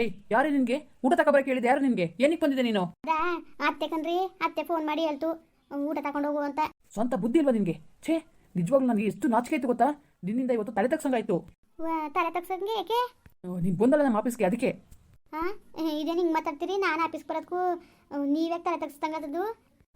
ಏಯ್ ಯಾರು ನಿನ್ಗೆ? ಊಟ ತಗೊಬರಕ್ಕೆ ಹೇಳಿದೆ ಯಾರು ನಿನ್ಗೆ? ಏನಕ್ಕೆ ಬಂದಿದೆ ನೀನು? ಅದಾ ಅತ್ತೆ ಕಣ್ರಿ ಅತ್ತೆ ಫೋನ್ ಮಾಡಿ ಹೇಳ್ತು. ಊಟ ತಗೊಂಡು ಹೋಗು ಅಂತ. ಸ್ವಂತ ಬುದ್ಧಿ ಇಲ್ವಾ ನಿನ್ಗೆ? ಛೇ ನಿಜವಾಗ್ಲೂ ನನಗೆ ಎಷ್ಟು ನಾಚಿಕೆ ಆಯ್ತು ಗೊತ್ತಾ? ನಿನ್ನಿಂದ ಇವತ್ತು ತಲೆ ತಗ್ಸಂಗಾಯ್ತು. ಆಯ್ತು ತಲೆ ತಗ್ಸಂಗೆ ಯಾಕೆ ನೀನು ಬಂದಲ್ಲ ನಮ್ಮ ಆಫೀಸ್ಗೆ ಅದಕ್ಕೆ? ಹಾ ಇದೇ ಹಿಂಗೆ ಮಾತಾಡ್ತೀರಿ? ನಾನು ಆಫೀಸ್ ಬರೋದಕ್ಕೂ ನೀವೇ ತಲೆ ತಗ್ಸ್ದಂಗದದು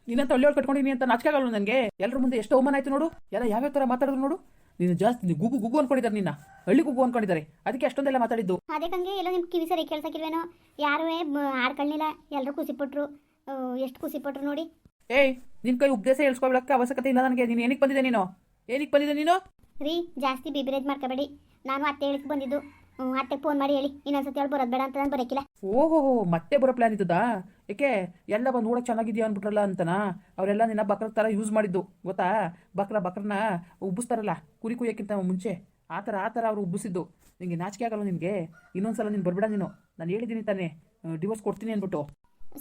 ನಿನ್ನಂತ ಒಳ್ಳೆ ಕಟ್ಕೊಂಡಿನಿ ಅಂತ ನಾಚಿಕೆ ಆಗಲ್ಲ ನನಗೆ? ಎಲ್ಲರ ಮುಂದೆ ಎಷ್ಟು ಅವಮಾನ ಆಯ್ತು ನೋಡು. ಎಲ್ಲ ಯಾವ್ಯಾವ ತರ ಮಾತಾಡಿದ್ರು ನೋಡು. ನೀನು ಜಾಸ್ತಿ ನೀನು ಗುಗು ಗುಗು ಅನ್ಕೊಂಡಿದ್ದಾರೆ ನಿನ್ನ. ಹಳ್ಳಿ ಗುಗು ಅನ್ಕೊಂಡಿದ್ದಾರೆ. ಅದಕ್ಕೆ ಅಷ್ಟೊಂದೆಲ್ಲ ಮಾತಾಡಿದ್ದು. ಅದೇ ಕಂಗೆ ಎಲ್ಲೋ ನಿಮ್ಮ ಕಿವಿ ಸರಿ ಯಾರು ಯಾರೂ ಆಡ್ಕೊಳ್ಳಿಲ್ಲ. ಎಲ್ಲರೂ ಖುಷಿ ಪಟ್ರು ಎಷ್ಟು ಖುಷಿ ಪಟ್ರು ನೋಡಿ. ಏಯ್ ನಿನ್ ಕೈ ಉಪದೇಶ ಹೇಳ್ಸ್ಕೊಳಕ್ಕೆ ಅವಶ್ಯಕತೆ ಇಲ್ಲ ನನಗೆ. ನೀನು ಏನಕ್ಕೆ ಬಂದಿದೆ ನೀನು? ಏನಕ್ಕೆ ಬಂದಿದೆ ನೀನು? ರೀ ಜಾಸ್ತಿ ಬಿಬಿರೇಜ್ ಮಾಡ್ಕೋಬೇಡಿ. ನಾನು ಅತ್ತೆ ಹೇಳಿಕ್ ಬಂದಿದ್ದು. ಹ್ಮ್, ಅತ್ತೆಗೆ ಫೋನ್ ಮಾಡಿ ಹೇಳಿ. ಇನ್ನೊಂದ್ಸತಿ ಹೇಳಿ ಬರೋದು ಬೇಡ ಅಂತ ನಾನು ಓಹೋ ಮತ್ತೆ ಬರೋ ಪ್ಲಾನ್ ಇದ್ದದಾ? ಏಕೆ ಎಲ್ಲ ಬಂದು ನೋಡಕ್ ಚೆನ್ನಾಗಿದ್ಯಾ ಅಂದ್ಬಿಟ್ರಲ್ಲ ಅಂತನಾ? ಅವರೆಲ್ಲ ನಿನ್ನ ಬಕ್ರ ತರ ಯೂಸ್ ಮಾಡಿದ್ದು ಗೊತ್ತಾ? ಬಕ್ರ ಬಕ್ರನ ಉಬ್ಬಿಸ್ತಾರಲ್ಲ ಕುರಿ ಕುಯ್ಯಕ್ಕಿಂತ ಮುಂಚೆ. ಆ ಥರ ಆ ಥರ ಅವ್ರು ಉಬ್ಬಿಸಿದ್ದು. ನಿಂಗೆ ನಾಚಿಕೆ ಆಗಲ್ಲ ನಿನಗೆ? ಇನ್ನೊಂದ್ಸಲ ನೀನು ಬರ್ಬಿಡ ನೀನು. ನಾನು ಹೇಳಿದ್ದೀನಿ ತಾನೇ ಡಿವೋರ್ಸ್ ಕೊಡ್ತೀನಿ ಅಂದ್ಬಿಟ್ಟು.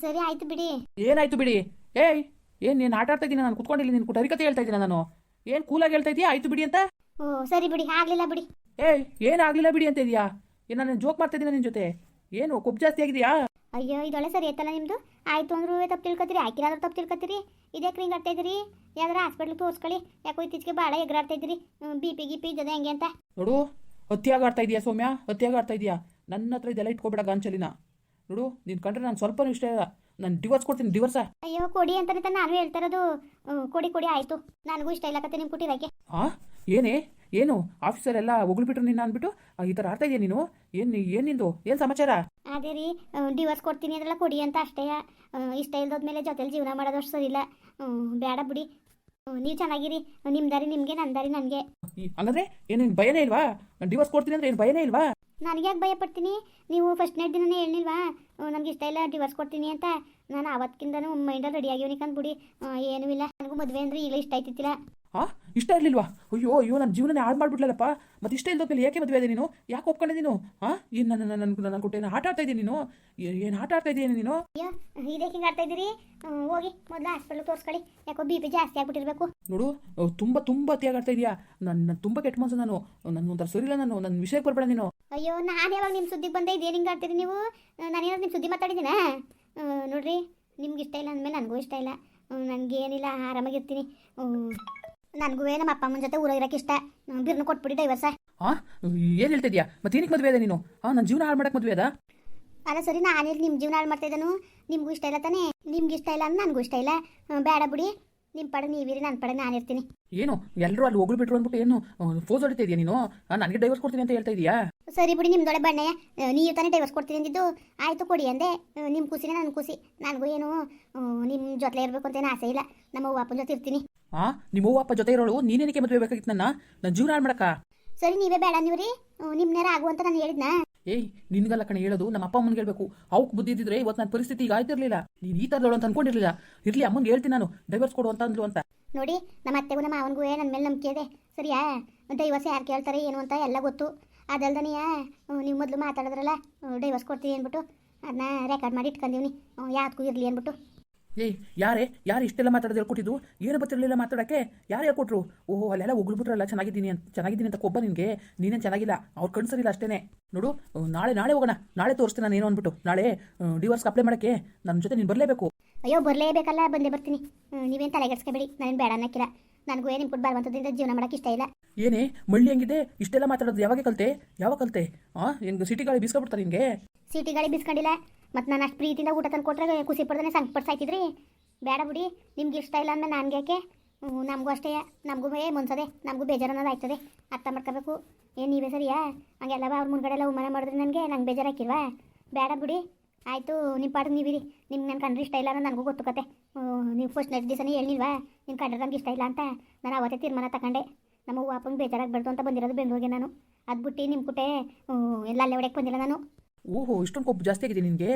ಸರಿ ಆಯ್ತು ಬಿಡಿ. ಏನಾಯ್ತು ಬಿಡಿ? ಏಯ್ ಏನ್ ನೀನು ಆಟ ಆಡ್ತಾ ಇದ್ದೀನಿ ನಾನು ಕುತ್ಕೊಂಡಿಲ್ಲ ನಿನ್ನ ಹರಿಕತೆ ಹೇಳ್ತಾ ಇದ್ದೀನಿ ನಾನು? ಏನು ಕೂಲಾಗಿ ಹೇಳ್ತಾ ಇದೀಯಾ? ಆಯ್ತು ಬಿಡಿ ಅಂತ? ಓ ಸರಿ ಬಿಡಿ ಆಗ್ಲಿಲ್ಲ ಬಿಡಿ. ಏಯ್ ಏನಾಗಲಿಲ್ಲ ಬಿಡಿ ಅಂತ ಇದೆಯಾ? ಏನು ನಾನು ಜೋಕ್ ಮಾಡ್ತಾ ನಿನ್ನ ಜೊತೆ? ಏನು ಕೊಬ್ಬು ಜಾಸ್ತಿ ಆಗಿದೆಯಾ? ಅಯ್ಯೋ ಇದೊಳೆ ಸರಿ ಐತಲ್ಲ ನಿಮ್ದು? ಆಯ್ತು ಅಂದ್ರೂ ತಪ್ಪು ತಿಳ್ಕೊತೀರಿ ಆಕಿರಾದ್ರೂ ತಪ್ಪು ತಿಳ್ಕೊತೀರಿ? ಇದೇ ಕ್ರಿಂಗ್ ಆಡ್ತಾ ಇದ್ದೀರಿ? ಯಾವ್ದಾರ ಹಾಸ್ಪಿಟ್ಲಿಗೆ ತೋರಿಸ್ಕೊಳ್ಳಿ. ಯಾಕೋ ಇತ್ತೀಚೆಗೆ ಭಾಳ ಎಗರಾಡ್ತಾ ಇದ್ದೀರಿ. ಬಿ ಪಿ ಗಿ ಪಿ ಇದ್ದದೆ ಹೆಂಗೆ ಅಂತ? ನೋಡು ಹತ್ತಿಯಾಗ ಆಡ್ತಾ ಇದೀಯಾ ಸೌಮ್ಯ? ಹತ್ತಿಯಾಗ ಆಡ್ತಾ ಇದೀಯಾ? ನನ್ನ ಹತ್ರ ಇದೆಲ್ಲ ಇಟ್ಕೊಬೇಡ ಗಾಂಚಲಿನ. ನೋಡು ನೀನು ಕಂಡ್ರೆ ನಾನು ಸ್ವಲ್ಪ ಇಷ್ಟ ಇಲ್ಲ. ನಾನು ಡಿವೋರ್ಸ್ ಕೊಡ್ತೀನಿ ಡಿವೋರ್ಸ ಅಯ್ಯೋ ಕೊಡಿ ಅಂತ ನಾನು ಹೇಳ್ತಾ ಇರೋದು. ಕೊಡಿ ಕೊಡಿ ಆಯ್ತು. ನನಗೂ ಇಷ್ಟ ಇಲ್ಲ ಕತೆ ನಿಮ್ಮ ಕುಟಿರಕ್ಕೆ. ಆ? ಏನೇ? ಏನು ಆಫೀಸರ್ ಎಲ್ಲ ಹೊಗಳ್ಬಿಟ್ರು ನಿನ್ನ ಅಂದ್ಬಿಟ್ಟು ಈ ಥರ ಆಡ್ತಾ ಇದೆಯಾ ನೀನು? ಏನು ಏನು ನಿಂದು? ಏನು ಸಮಾಚಾರ? ಅದೇ ರೀ ಡಿವೋರ್ಸ್ ಕೊಡ್ತೀನಿ ಅದೆಲ್ಲ ಕೊಡಿ ಅಂತ ಅಷ್ಟೇ. ಇಷ್ಟ ಇಲ್ದೋದ್ಮೇಲೆ ಜೊತೆಲಿ ಜೀವನ ಮಾಡೋದು ಅಷ್ಟು ಸರಿ ಇಲ್ಲ. ಬೇಡ ಬಿಡಿ. ನೀವು ಚೆನ್ನಾಗಿರಿ. ನಿಮ್ಮ ದಾರಿ ನಿಮಗೆ ನನ್ನ ದಾರಿ ನನಗೆ. ಹಂಗಂದ್ರೆ ಏನು ಭಯನೇ ಇಲ್ವಾ? ಡಿವೋರ್ಸ್ ಕೊಡ್ತೀನಿ ಅಂದ್ರೆ ಏನು ಭಯನೇ ಇಲ್ವಾ? ನನಗೆ ಯಾಕೆ ಭಯ ಪಡ್ತೀನಿ? ನೀವು ಫಸ್ಟ್ ನೈಟ್ ದಿನನೇ ಹೇಳಿಲ್ವಾ ನಮ್ಗೆ ಇಷ್ಟ ಇಲ್ಲ ಡಿವೋರ್ಸ್ ಕೊಡ್ತೀನಿ ಅಂತ. ನಾನು ಅವತ್ತಿಂದನೂ ಮೈಂಡಲ್ಲಿ ರೆಡಿ ಆಗಿವನಿಕ್ ಬಿಡಿ ಏನೂ ಇಲ್ಲ. ನನಗೂ ಮದುವೆ ಅಂದ್ರೆ ಈಗ ಇಷ್ಟ ಆಯ್ತಿತ್ತಿಲ್ಲ. ಆ ಇಷ್ಟ ಇರಲಿಲ್ವಾ? ಅಯ್ಯೋ ಅಯ್ಯೋ ನನ್ನ ಜೀವನನೇ ಹಾಳು ಮಾಡಿಬಿಟ್ಲಲ್ಲಪ್ಪ ಮತ್ತೆ ಇಷ್ಟ ಇಲ್ದೋದ್ಮೇಲೆ ಯಾಕೆ ಮದುವೆ ಆದೆ ನೀನು? ಯಾಕೆ ಒಪ್ಕೊಂಡೆ ನೀನು? ಹಾಂ ಏನು ನನ್ನ ನನ್ನ ನನ್ನ ಕೊಟ್ಟೆ ಆಟ ಆಡ್ತಾ ಇದ್ದೀನಿ ನೀನು? ಏನು ಆಟ ಆಡ್ತಾ ಇದ್ದೀನಿ ನೀನು? ಇದಕ್ಕೆ ಹಿಂಗೆ ಆಡ್ತಾ ಇದ್ದೀರಿ? ಹೋಗಿ ಮೊದಲು ಹಾಸ್ಪಿಟ್ಲ್ ತೋರಿಸ್ಕೊಳ್ಳಿ. ಯಾಕೋ ಬಿ ಪಿ ಜಾಸ್ತಿ ಆಗ್ಬಿಟ್ಟಿರ್ಬೇಕು. ನೋಡು ತುಂಬ ತುಂಬ ತುಂಬ ಅತಿಯಾಗಾಡ್ತಾ ಇದೆಯಾ ನನ್ನ ತುಂಬ ಕೆಟ್ಟ ಮನಸ್ಸು ನಾನು. ನನ್ನ ಒಂಥರ ಸರಿಲ್ಲ ನಾನು. ನನ್ನ ವಿಷಯಕ್ಕೆ ಬರಬೇಡ ನೀನು. ಅಯ್ಯೋ ನಾನು ಯಾವಾಗ ನಿಮ್ಮ ಸುದ್ದಿಗೆ ಬಂದೆ? ಇದೇನು ಹಿಂಗೆ ಆಡ್ತೀರಿ ನೀವು? ನಾನೇನಾದ್ರು ನಿಮ್ಮ ಸುದ್ದಿ ಮಾತಾಡಿದ್ದೀನಾ? ನೋಡ್ರಿ ನಿಮ್ಗೆ ಇಷ್ಟ ಇಲ್ಲ ಅಂದಮೇಲೆ ನನಗೂ ಇಷ್ಟ ಇಲ್ಲ. ನನಗೇನಿಲ್ಲ ಆರಾಮಾಗಿರ್ತೀನಿ ನನಗೂ ನಮ್ಮ ಅಪ್ಪ ಅಮ್ಮನ ಜೊತೆ ಇರಕ್ಕೆ ಇಷ್ಟ. ಬಿರ್ನ ಕೊಟ್ಬಿಡಿ ಡೈವರ್ಸ ಹಾಂ ಏನು ಹೇಳ್ತಾ ಇದೆಯಾ? ಮತ್ತೆ ಏನಕ್ಕೆ ಮದುವೆ ಅದ ನೀನು? ಹಾಂ ನನ್ನ ಜೀವನ ಹಾಳು ಮಾಡಕ್ಕೆ ಮದುವೆ ಅದ? ಅಲ್ಲ ಸರಿ ನಾನು ನಿಮ್ಮ ಜೀವನ ಹಾಳು ಮಾಡ್ತಾ ಇದ್ದಾನು? ನಿಮ್ಗೂ ಇಷ್ಟ ಇಲ್ಲ ತಾನೇ? ನಿಮ್ಗೆ ಇಷ್ಟ ಇಲ್ಲ ಅಂದ್ರೆ ನನಗೂ ಇಷ್ಟ ಇಲ್ಲ. ಬೇಡ ಬಿಡಿ. ನಿಮ್ಮ ಪಡೆ ನೀವಿರಿ ನನ್ನ ಪಡೆ ನಾನು ಇರ್ತೀನಿ. ಏನು? ಎಲ್ಲರೂ ಅಲ್ಲಿ ಹೊಗಳ್ಬಿಟ್ರು ಅಂದ್ಬಿಟ್ಟು ಏನು ಫೋಸ್ ಹೊಡಿತಾ ಇದೆಯಾ ನೀನು? ನನಗೆ ಡೈವರ್ಸ್ ಕೊಡ್ತೀನಿ ಅಂತ ಹೇಳ್ತಾ ಇದೀಯಾ? ಸರಿ ಬಿಡಿ ನಿಮ್ದೊಳೆ ಬಣ್ಣ. ನೀವು ತಾನೇ ಡೈವರ್ಸ್ ಕೊಡ್ತೀನಿ ಅಂದಿದ್ದು. ಆಯ್ತು ಕೊಡಿ ಅಂದೆ. ನಿಮ್ಮ ಖುಷಿನೇ ನನ್ನ ಖುಷಿ ನನಗೂ ಏನು ನಿಮ್ಮ ಜೊತೆ ಇರಬೇಕು ಅಂತೇನು ಆಸೆ ಇಲ್ಲ. ನಮ್ಮ ಅವ್ವ ಅಪ್ಪನ ಜೊತೆ ಇರ್ತೀನಿ. ಹಾಂ ನಿಮ್ಮವ್ವ ಅಪ್ಪ ಜೊತೆ ಇರೋಳು ನೀನೇನಕ್ಕೆ ಮದುವೆ ಬೇಕಾಗಿತ್ತು ನನ್ನ? ನನ್ನ ಜೀವನ ಹಾಳು ಮಾಡಕ್ಕ. ಸರಿ ನೀವೇ ಬೇಡ ನೀವ್ರಿ. ರೀ ನಿಮ್ಮನೇರ ಆಗು ಅಂತ ನಾನು ಹೇಳಿದ್ನ? ಏಯ್ ನಿನ್ಗಲ್ಲ ಕಣೆ ಹೇಳೋದು ನಮ್ಮ ಅಪ್ಪ ಅಮ್ಮನಿಗೆ ಹೇಳ್ಬೇಕು. ಅವಕ್ಕೆ ಬುದ್ಧಿ ಇದ್ದಿದ್ರೆ ಇವತ್ತು ನನ್ನ ಪರಿಸ್ಥಿತಿ ಈಗ ಆಯ್ತಿರ್ಲಿಲ್ಲ. ನೀನು ಈ ಥರದವಳು ಅಂತ ಅನ್ಕೊಂಡಿರ್ಲಿಲ್ಲ. ಇರ್ಲಿ ಅಮ್ಮಂಗೆ ಹೇಳ್ತೀನಿ ನಾನು. ಡೈವರ್ಸ್ ಕೊಡು ಅಂತ ಅಂದ್ಲು ಅಂತ. ನೋಡಿ ನಮ್ಮ ಅತ್ತೆಗೂ ನಮ್ಮ ಅವನಿಗೂ ನನ್ನ ಮೇಲೆ ನಂಬಿಕೆ ಇದೆ. ಸರಿಯಾ? ಡೈವರ್ಸ್ ಯಾರು ಕೇಳ್ತಾರೆ ಏನು ಅಂತ ಎಲ್ಲ ಗೊತ್ತು. ಅದಲ್ದನೆಯ ನೀವು ಮೊದಲು ಮಾತಾಡಿದ್ರಲ್ಲ ಡೈವರ್ಸ್ ಕೊಡ್ತೀನಿ ಅಂದ್ಬಿಟ್ಟು ಅದನ್ನ ರೆಕಾರ್ಡ್ ಮಾಡಿ ಇಟ್ಕೊಂಡಿವ್ನಿ. ಯಾವ್ದಕ್ಕೂ ಇರಲಿ ಅಂದ್ಬಿಟ್ಟು. ಏಯ್ ಯಾರೇ? ಯಾರು ಇಷ್ಟೆಲ್ಲ ಮಾತಾಡೋದು ಹೇಳ್ಕೊಟ್ಟಿದ್ದು? ಏನು ಗೊತ್ತಿರಲಿಲ್ಲ ಮಾತಾಡೋಕ್ಕೆ ಯಾರು ಹೇಳ್ಕೊಟ್ರು? ಓಹೋ, ಅಲ್ಲೆಲ್ಲ ಉಗುಳ್ಬಿಟ್ರಲ್ಲ ಚೆನ್ನಾಗಿದ್ದೀನಿ ಅಂತ ಚೆನ್ನಾಗಿದ್ದೀನಿ ಅಂತ ಕೊಬ್ಬ ನಿನಗೆ? ನೀನೇನು ಚೆನ್ನಾಗಿಲ್ಲ? ಅವ್ರು ಕಣ್ಸರಿಲ್ಲ ಅಷ್ಟೇ ನೋಡು ನಾಳೆ ನಾಳೆ ಹೋಗೋಣ. ನಾಳೆ ತೋರಿಸ್ತೀನಿ ನಾನು ಏನು ಅಂದ್ಬಿಟ್ಟು. ನಾಳೆ ಡಿವೋರ್ಸ್ಗೆ ಅಪ್ಲೈ ಮಾಡೋಕ್ಕೆ. ನನ್ನ ಜೊತೆ ನೀನು ಬರಲೇಬೇಕು. ಅಯ್ಯೋ, ಬರಲೇಬೇಕಲ್ಲ. ಬಂದೇ, ಬರ್ತೀನಿ. ನೀವೇನು ತಲೆಗೆಡ್ಸ್ಕೊಬೇಡಿ. ನಾನು ಬೇಡ ಅನ್ನಕ್ಕಿಲ್ಲ. ನನಗೂ ಏನು ಇನ್ಪುಟ್ ಬರುವಂಥದ್ರಿಂದ ಜೀವನ ಮಾಡಕ್ಕೆ ಇಷ್ಟ ಇಲ್ಲ. ಏನೇ ಮಳ್ಳಿ ಹೆಂಗಿದೆ? ಇಷ್ಟೆಲ್ಲ ಮಾತಾಡೋದು ಯಾವಾಗ ಕಲ್ತೆ? ಯಾವಾಗ ಕಲ್ತೆ? ಆ ಹೆಂಗೆ ಸಿಟಿ ಗಾಳಿ ಬೀಸ್ಕೊಬಿಡ್ತಾರೆ ನಿಮಗೆ ಸಿಟಿ ಗಾಳಿ ಬಿಸ್ಕೊಂಡಿಲ್ಲ. ಮತ್ತು ನಾನು ಅಷ್ಟು ಪ್ರೀತಿಯಿಂದ ಊಟ ತಂದು ಕೊಟ್ಟರೆ ಖುಷಿ ಪಡ್ದೇ ಸಂಕ್ ಪಡ್ಸಾಯ್ತಿದ್ರಿ. ಬೇಡ ಬಿಡಿ ನಿಮ್ಗೆ ಇಷ್ಟ ಇಲ್ಲ ಅಂದ್ರೆ ನನಗೆ ಯಾಕೆ? ನಮಗೂ ಅಷ್ಟೇ ನಮಗೂ ಏ ಮುನ್ಸದೆ ನಮಗೂ ಬೇಜಾರು ಅನ್ನೋದು ಆಯ್ತದೆ. ಅರ್ಥ ಮಾಡ್ಕೋಬೇಕು. ಏನು ನೀವೇ ಸರಿಯಾ? ಹಂಗೆಲ್ಲ ಅವ್ರ ಮುಂದ್ಗಡೆ ಎಲ್ಲ ಉಮಾನ ಮಾಡಿದ್ರೆ ನನಗೆ ನಂಗೆ ಬೇಜಾರಾಕಿಲ್ವಾ ಬೇಡ ಬಿಡಿ. ಆಯಿತು ನಿಮ್ಮ ಪಾಡಿಗೆ ನೀವಿರಿ ನಿಮ್ಗೆ ನನ್ನ ಕಂಡ್ರೆ ಇಷ್ಟ ಇಲ್ಲ ಅಂದ್ರೆ ನನಗೂ ಗೊತ್ತು ಕತೆ. ನೀವು ಫಸ್ಟ್ ನೆಕ್ಸ್ಟ್ ದಿವಸನೇ ಹೇಳಿಲ್ವಾ? ನಿಮ್ಮ ಕಂಡ್ರೆ ನಮ್ಗೆ ಇಷ್ಟ ಇಲ್ಲ ಅಂತ. ನಾನು ಅವತ್ತೇ ತೀರ್ಮಾನ ತಗೊಂಡೆ ನಮ್ಮ ಬೇಜಾರಾಗಿ ಬೇಜಾರಾಗಬಾರ್ದು ಅಂತ ಬಂದಿರೋದು ಬೆಂಗಳೂರಿಗೆ ನಾನು. ಅದು ಬಿಟ್ಟು ನಿಮ್ಮ ಕುಟೆ ಎಲ್ಲ ಅಲ್ಲೇ ಹೊಡೆಯಕ್ಕೆ ಬಂದಿಲ್ಲ ನಾನು. ಓಹೋ ಇಷ್ಟೊಂದು ಕೊಬ್ಬು ಜಾಸ್ತಿ ಆಗಿದೆ ನಿನಗೆ?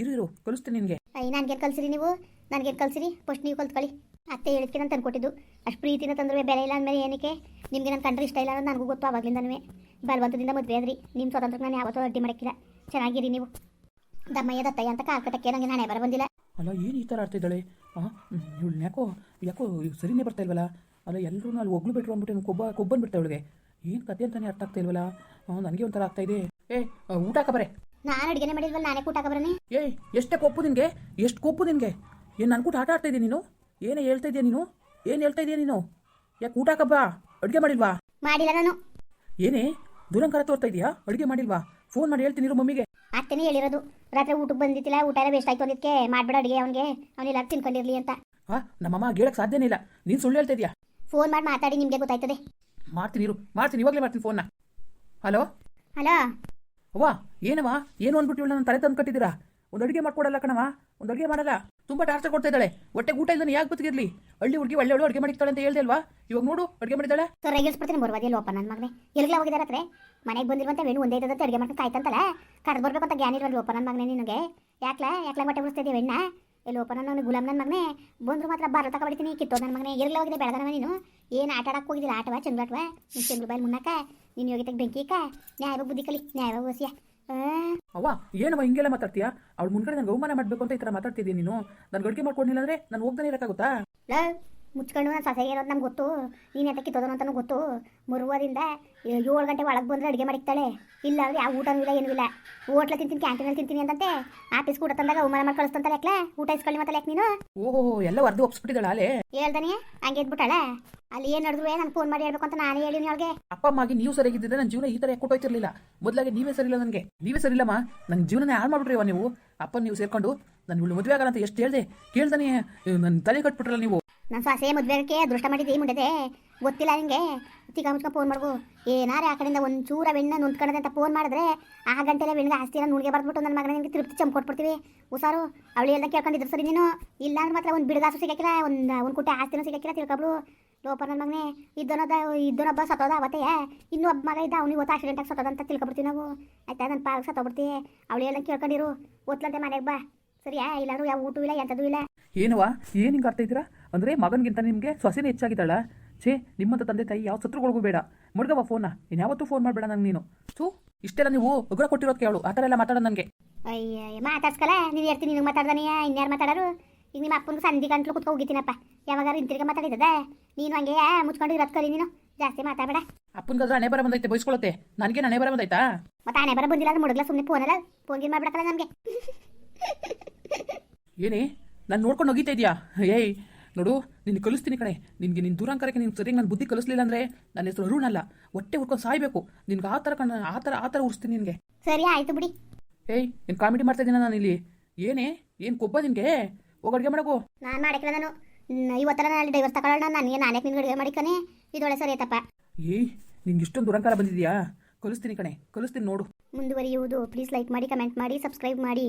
ಇರು ಕಲಿಸ್ತೀನಿ ನಿನಗೆ. ಅಯ್ಯ ನನಗೇನು ಕಲ್ಸಿರಿ ನೀವು. ನನಗೆ ಕಲ್ಸಿರಿ ಫಸ್ಟ್ ನೀವು ಕಲ್ತ್ಕೊಳ್ಳಿ. ಅತ್ತೆ ಹೇಳಿದ್ಕೆ ನಾನು ತಂದ್ಕೊಟ್ಟಿದ್ದು ಅಷ್ಟು ಪ್ರೀತಿನ ತಂದ್ರೆ ಬೆಲೆ ಇಲ್ಲ ಅಂದಮೇಲೆ ಏನಕ್ಕೆ? ನಿಮಗೆ ನನ್ನ ಕಂಡ್ರೆ ಇಷ್ಟ ಇಲ್ಲ ಅಂದ್ರೆ ನನಗೂ ಗೊತ್ತು ಆವಾಗಲಿಂದನೂ. ಬಲವಂತದಿಂದ ಮದುವೆ ಆದ್ರಿ. ನಿಮ್ಮ ಸ್ವತಂತ್ರಕ್ಕೆ ನಾನು ಯಾವತ್ತೂ ಅಡ್ಡಿ ಮಾಡೋಕ್ಕಿಲ್ಲ. ಚೆನ್ನಾಗಿರಿ ನೀವು. ದಮ್ಮಯ್ಯ ದತ್ತಯ್ಯ ಅಂತ ಕಾಲ್ ಕಟ್ಟಕ್ಕೆ ನನಗೆ ನಾನೇ ಬರ ಬಂದಿಲ್ಲ ಅಲ್ಲ ಏನು ಈ ಥರ ಆಡ್ತಿದ್ದಾಳೆ ಹಾಂ ಇವಳು ಯಾಕೋ ಯಾಕೋ ಸರಿನೇ ಬರ್ತಾ ಇಲ್ವಲ್ಲ? ಅಲ್ಲ ಎಲ್ಲರೂ ಅಲ್ಲಿ ಒಗ್ಲು ಬಿಟ್ರು ಅಂದ್ಬಿಟ್ಟು ಕೊಬ್ಬ ಕೊಬ್ಬನ್ ಬಿಡ್ತಾ ಇವಳಿಗೆ ಏನು ಕತೆ ಅಂತಾನೆ ಅರ್ಥ ಆಗ್ತಾ ಇಲ್ವಲ್ಲ? ನನಗೆ ಒಂಥರ ಆಗ್ತಾ ಇದೆ. ಏ ಊಟ ಹಾಕಬರೇ ನಾನು ಅಡುಗೆನೇ ಮಾಡಿಲ್ವಲ್ಲ ನಾನೇ ಕೂಟ ಹಾಕಬರೇ ಏಯ್ ಎಷ್ಟೇ ಕೊಪ್ಪು ನಿನಗೆ ಎಷ್ಟು ಕೊಪ್ಪು ನಿನಗೆ? ಏನು ನನ್ಕೂಟ ಆಟ ಆಡ್ತಾ ಇದೀಯ ನೀನು? ಏನೇ ಹೇಳ್ತಾ ಇದೀಯ ನೀನು? ಏನು ಹೇಳ್ತಾ ಇದೀಯ ನೀನು? ಯಾಕೆ ಊಟ ಹಾಕಬ್ಬಾ ಅಡುಗೆ ಮಾಡಿಲ್ವಾ? ಮಾಡಿಲ್ಲ ನಾನು. ಏನೇ ದುರಂಕಾರ ತೋರ್ತಾ ಇದೀಯಾ? ಅಡುಗೆ ಮಾಡಿಲ್ವಾ? ಫೋನ್ ಮಾಡಿ ಹೇಳ್ತೀನಿ ಇರು ಮಮ್ಮಿಗೆ. ಅತ್ತನೇ ಹೇಳಿರೋದು. ರಾತ್ರಿ ಊಟಕ್ಕೆ ಬಂದಿತ್ತಿಲ್ಲ ಊಟ ಎಲ್ಲ ವೇಸ್ಟ್ ಆಯ್ತು ಅಂದಿದ್ದಕ್ಕೆ ಮಾಡ್ಬೇಡ ಅಡಿಗೆ ಅವನಿಗೆ. ಅವನಿಲ್ಲ ತಿನ್ಕೊಂಡಿರ್ಲಿ ಅಂತ. ಹಾ ನಮ್ಮಮ್ಮ ಹೇಳಕ್ ಸಾಧ್ಯನೇ ಇಲ್ಲ. ನೀನು ಸುಳ್ಳು ಹೇಳ್ತಾ ಇದೀಯಾ? ಫೋನ್ ಮಾಡಿ ಮಾತಾಡಿ ನಿಮಗೆ ಗೊತ್ತಾಯ್ತದೆ. ಮಾಡ್ತೀನಿ ಇರು. ಮಾಡ್ತೀನಿ ಇವಾಗಲೇ ಮಾಡ್ತೀನಿ ಫೋನ್ನ ಹಲೋ ಹಲೋ ಅವ್ವ ಏನವ್ವ? ಏನು ಅಂದ್ಬಿಟ್ಟು ನನ್ನ ತಲೆ ತಂದು ಕಟ್ಟಿದ್ದೀರಾ ಒಂದು ಅಡುಗೆ ಮಾಡ್ಕೊಡಲ್ಲ ಕಣವ ಒಂದು ಅಡುಗೆ ಮಾಡಲ್ಲ? ತುಂಬ ಟಾರ್ಚರ್ ಕೊಡ್ತಾ ಇದ್ದಾಳೆ. ಹೊಟ್ಟೆ ಊಟ ಇಲ್ಲದೆ ಯಾಕೆ ಬದುಕಿರ್ಲಿ? ಹಳ್ಳಿ ಹುಡುಗಿ ಒಳ್ಳೆ ಒಳ್ಳೆ ಅಡುಗೆ ಮಾಡಿರ್ತಾಳೆ ಅಂತ ಹೇಳ್ದೆ ಅಲ್ವಾ? ಇವಾಗ ನೋಡು, ಅಡುಗೆ ಮಾಡಿದ್ದಾಳೆ. ಸರ್ ರೇಗಿಸ್ಬಿಡ್ತೀನಿ ಬರುವುದಿಲ್ಲ ಒಪ್ಪ ನನ್ನ ಮಗನೇ. ಎಲ್ಲಿಗೆ ಹೋಗಿದ್ದಾರೆ ಮನೆಗೆ ಬಂದಿರುವಂತ ವೇಣು ಒಂದೇ ಇದ್ದಂತೆ ಅಡುಗೆ ಮಾಡ್ಕೊಂಡು ಕಾಯ್ತಂತಲ್ಲ? ಕರೆದು ಬರ್ಬೇಕು ಅಂತ ಜ್ಞಾನ ಇರಲ್ಲ ನನ್ನ ಮಗನೇ ನಿನಗೆ. ಯಾಕ್ಲ? ಯಾಕ್ಲ ಮಟ್ಟೆ ಬಿಡಿಸ್ತಾ ಇದೀಯ ಹೆಣ್ಣ ಎಲ್ಲಿ ಒಪ್ಪ ನನ್ನ ಗುಲಾಮ್ ನನ್ನ ಮಗನೇ? ಬಂದ್ರು ಮಾತ್ರ ಬಾರ ತಗೊಬಿಡ್ತೀನಿ ಕಿತ್ತೋ ನನ್ನ ಮಗನೇ. ಎಲ್ಲಿ ಹೋಗಿದೆ ಬೆಳಗನವ ನೀನು? ಏನು ಆಟ ಆಡಕ್ಕೆ ಹೋಗಿದ್ದಿಲ್ಲ? ಆಟವ, ಚಂದ್ರಾಟವ? ನೀನು ಚಂದ್ರ ಬಾಯಿ ಮುನ್ನಕ ನೀನು ಯೋಗಿತಕ್ಕೆ ಬೆಂಕಿ ಕಾ ನ್ಯಾಯವಾಗ ಬುದ್ಧಿ ಕಲಿ, ನ್ಯಾಯವಾಗ ಓಸಿಯ. ಅವ್ವ ಏನವ ಹಿಂಗೆಲ್ಲ ಮಾತಾಡ್ತೀಯ? ಅವಳು ಮುಂದ್ಗಡೆ ನನಗೆ ಅವಮಾನ ಮಾಡಬೇಕು ಅಂತ ಈ ತರ ಮಾತಾಡ್ತಿದ್ದೀನಿ ನೀನು? ನಾನು ಅಡುಗೆ ಮಾಡ್ಕೊಂಡಿಲ್ಲ ಅಂದ್ರೆ ನಾನು ಹೋಗ್ತಾನೆ ಇರೋಕ್ಕಾಗುತ್ತಾ? ಮುಚ್ಕೊಂಡು ನಾನು ಸೊಸೆ ಇರೋದು ನಮ್ಗೆ ಗೊತ್ತು. ನೀನು ಎಂತ ಕಿತ್ತೋದನು ಅಂತಲೂ ಗೊತ್ತು. ಮುರುವದಿಂದ ಏಳು ಗಂಟೆ ಒಳಗೆ ಬಂದರೆ ಅಡುಗೆ ಮಾಡಿಕ್ತಾಳೆ. ಇಲ್ಲ ಅಂದ್ರೆ ಯಾವ ಊಟನೂ ಇಲ್ಲ ಏನೂ ಇಲ್ಲ. ಹೋಟ್ಲ ತಿಂತೀನಿ ಕ್ಯಾಂಟೀನಲ್ಲಿ ತಿಂತೀನಿ ಅಂತಂತೆ. ಆಫೀಸ್ ಊಟ ತಂದಾಗ ಅವಮಾನ ಮಾಡಿ ಕಳಿಸ್ತಂತಲ್ಲ ಯಾಕೆ ಊಟ ಇಸ್ಕೊಳ್ಳಿ ಮತ್ತೆ ಯಾಕೆ ನೀನು? ಓಹೋ ಎಲ್ಲ ವರ್ದು ಒಪ್ಸ್ಬಿಟ್ಟಿದ್ದಾಳೆ ಅಲ್ಲೇ ಹೇಳ್ದಾನೆ? ಹಂಗೆ ಇದ್ಬಿಟ್ಟಾಳೆ ಅಲ್ಲಿ ಏನು ನಡೆದ್ರು ನಾನು ಫೋನ್ ಮಾಡಿ ಹೇಳ್ಬೇಕು ಅಂತ ನಾನು ಹೇಳಿನಿ ಅವಳಿಗೆ. ಅಪ್ಪ ಅಮ್ಮಗೆ ನೀವು ಸರಿಯಾಗಿದ್ದರೆ ನನ್ನ ಜೀವನ ಈ ಥರ ಯಾಕೆ ಕೊಟ್ಟೋಯ್ತಿರ್ಲಿಲ್ಲ? ಮೊದಲಾಗಿ ನೀವೇ ಸರಿಯಿಲ್ಲ ನನಗೆ. ನೀವೇ ಸರಿಯಿಲ್ಲಮ್ಮ. ನನ್ನ ಜೀವನ ಹಾಳು ಮಾಡ್ಬಿಟ್ರಿ ಅವ ನೀವು. ಅಪ್ಪ ನೀವು ಸೇರ್ಕೊಂಡು ನಾನು ಮದುವೆ ಆಗಲ್ಲ ಅಂತ ಎಷ್ಟು ಹೇಳ್ದೆ. ಕೇಳ್ದಾನೆ ನನ್ನ ತಲೆ ಕಟ್ಬಿಟ್ರಲ್ಲ ನೀವು. ನನ್ನ ಸೊಸೆ ಮದುವೆಗೆ ಅದೃಷ್ಟ ಮಾಡಿದ್ದೆ ಮುಂದೆ ಗೊತ್ತಿಲ್ಲ ನಿಂಗೆ. ತಿಕ್ಕ ಮುಚ್ಕೊಂಡು ಫೋನ್ ಮಾಡ್ಬು ಏನಾರ ಆ ಕಡೆಯಿಂದ ಒಂದು ಚೂರ ಬೆಣ್ಣ ನುಂತ್ಕೊಂಡದೆ ಅಂತ ಫೋನ್ ಮಾಡಿದ್ರೆ ಆ ಗಂಟೆಲೆ ಬೆಣ್ಣಿಗೆ ಆಸ್ತಿನ ನುಣ್ಗೆ ಬರ್ಬಿಟ್ಟು ನನ್ನ ಮಗನಿಗೆ ತೃಪ್ತಿ ಚಂಪ್ ಕೊಟ್ಬಿಡ್ತೀವಿ. ಹುಷಾರು. ಅವಳು ಎಲ್ಲ ಕೇಳ್ಕೊಂಡಿದ್ರು, ಸರಿ ನೀನು ಇಲ್ಲ ಅಂದ್ರೆ ಮಾತ್ರ ಒಂದು ಬಿಡದಾಸು ಸಿಗಕ್ಕಿಲ್ಲ, ಒಂದು ಒಂದು ಕುಟ್ಟೆ ಆಸ್ತಿನೂ ಸಿಗಕ್ಕಿಲ್ಲ ತಿಳ್ಕೊಬ್ಳು ಲೋಪ ನನ್ನ ಮಗನೇ, ಇದ್ದನೊಬ್ಬ ಇದ್ದನೊಬ್ಬ ಸತ್ತೋದ ಅವತ್ತೇ. ಇನ್ನೂ ಒಬ್ಬ ಮಗ ಇದ್ದ ಅವ್ನಿಗೆ ಆಕ್ಸಿಡೆಂಟಾಗಿ ಸತ್ತೋದ ಅಂತ ತಿಳ್ಕೊಬಿಡ್ತೀವಿ ನಾವು. ಆಯ್ತಾ ನನ್ನ ಪಾಲ್ ಸತ್ತೋಗ್ಬಿಡ್ತೀವಿ ಅವಳು ಎಲ್ಲ ಕೇಳ್ಕೊಂಡಿರು. ಓದ್ಲಂತೆ ಮನೆಗೆ ಬಾ. ಸರಿಯಾ? ಇಲ್ಲಾರು ಯಾವ ಊಟೂ ಇಲ್ಲ, ಎಂಥದ್ದು ಇಲ್ಲ. ಏನುವಾ? ಏನು ಅರ್ಥ ಇದ್ದೀರಾ? ಅಂದರೆ ಮಗನಿಗಿಂತ ನಿಮಗೆ ಸೊಸೆನೇ ಹೆಚ್ಚಾಗಿದ್ದಾಳ. ಛೇ ನಿಮ್ಮಂತ ತಂದೆ ತಾಯಿ ಯಾವ ಸತ್ರುಗಳಿಗೂ ಬೇಡ. ಮುಡ್ಗವ ಫೋನ್ನ ಇನ್ಯಾವತ್ತೂ ಫೋನ್ ಮಾಡಬೇಡ ನಂಗೆ ನೀನು. ಸೊ ಇಷ್ಟೆಲ್ಲ ನೀವು ಉಗ್ರ ಕೊಟ್ಟಿರೋದು ಕೇಳು. ಆ ಥರ ಎಲ್ಲ ಮಾತಾಡೋದು ನನಗೆ ಅಯ್ಯ ಮಾತಾಡ್ಸ್ಕಲ್ಲ ನೀವು ಹೇಳ್ತೀನಿ ನಿನಗೆ ಮಾತಾಡ್ದಾನೆ ಇನ್ಯಾರು ಮಾತಾಡೋರು? ಈಗ ನಿಮ್ಮ ಅಪ್ಪನಿಗೆ ಸಂಧಿ ಗಂಟ್ಲು ಕುತ್ಕೊ ಹೋಗಿದ್ದೀನಪ್ಪ. ಯಾವಾಗಾರು ಇಂತಿರ್ಗ ಮಾತಾಡಿದ್ದದ ನೀನು ಹಂಗೆ ಮುಚ್ಕೊಂಡು ಇರೋದು ಕಲಿ ನೀನು. ಜಾಸ್ತಿ ಮಾತಾಡಬೇಡ. ಅಪ್ಪನಿಗಾದ್ರೆ ಹಣೆ ಬರ ಬಂದೈತೆ ಬೈಸ್ಕೊಳತ್ತೆ ನನಗೆ ಹಣೆ ಬರ ಬಂದೈತಾ? ಮತ್ತೆ ಆನೆ ಬರ ಬಂದಿಲ್ಲ ಅಂದ್ರೆ ಮುಡುಗ್ಲ ಸುಮ್ಮನೆ ಫೋನಲ್ಲ ಫೋನ್ ಮಾಡ್ಬಿಡಕ್ಕಲ್ಲ ನಮಗೆ. ಏನೇ? ನಾನು ನೋಡ್ಕೊಂಡು ಹೋಗಿತಾ ಇದೆಯಾ? ಏಯ್ ನೋಡು ನಿನ್ನ ಕಲಿಸ್ತೀನಿ ಕಣೆ. ನಿನಗೆ ನಿನ್ನ ದುರಂಕಾರಕ್ಕೆ ನೀನು ಸರಿಯಾಗಿ ನನ್ನ ಬುದ್ಧಿ ಕಲಿಸ್ಲಿಲ್ಲ ಅಂದರೆ ನನ್ನ ಹೆಸರು ಅರುಣ್ ಅಲ್ಲ. ಹೊಟ್ಟೆ ಹುಡ್ಕೊಂಡು ಸಾಯ್ಬೇಕು. ನಿನ್ಗೆ ಆ ಥರ ಕಣ ಆ ಥರ ಆ ಥರ ಉರಿಸ್ತೀನಿ ನಿನಗೆ. ಸರಿ ಆಯ್ತು ಬಿಡಿ. ಏಯ್ ಏನು ಕಾಮಿಡಿ ಮಾಡ್ತಾ ಇದ್ದೀನ ನಾನು ಇಲ್ಲಿ? ಏನೇ? ಏನು ಕೊಬ್ಬ ನಿನಗೆ? ಹೋಗಿ ಅಡುಗೆ ಮಾಡಕು ನಾನು ಮಾಡಕ್ಕಿಲ್ಲ ನಾನು. ಇವತ್ತರ ನಾನು ಡೈವರ್ಸ್ ತಗೊಳ್ಳೋಣ. ನಾನು ಏನು ನಾನೇ ನಿನ್ಗೆ ಅಡುಗೆ ಮಾಡಿಕನೆ ಇದೊಳೆ ಸರಿ ಆಯ್ತಪ್ಪ. ಏಯ್ ನಿಂಗೆ ಇಷ್ಟೊಂದು ದುರಂಕಾರ ಬಂದಿದೆಯಾ? ಕಲಿಸ್ತೀನಿ ಕಣೆ. ಕಲಿಸ್ತೀನಿ ನೋಡು. ಮುಂದುವರಿಯುವುದು. ಪ್ಲೀಸ್ ಲೈಕ್ ಮಾಡಿ ಕಮೆಂಟ್ ಮಾಡಿ ಸಬ್ಸ್ಕ್ರೈಬ್ ಮಾಡಿ.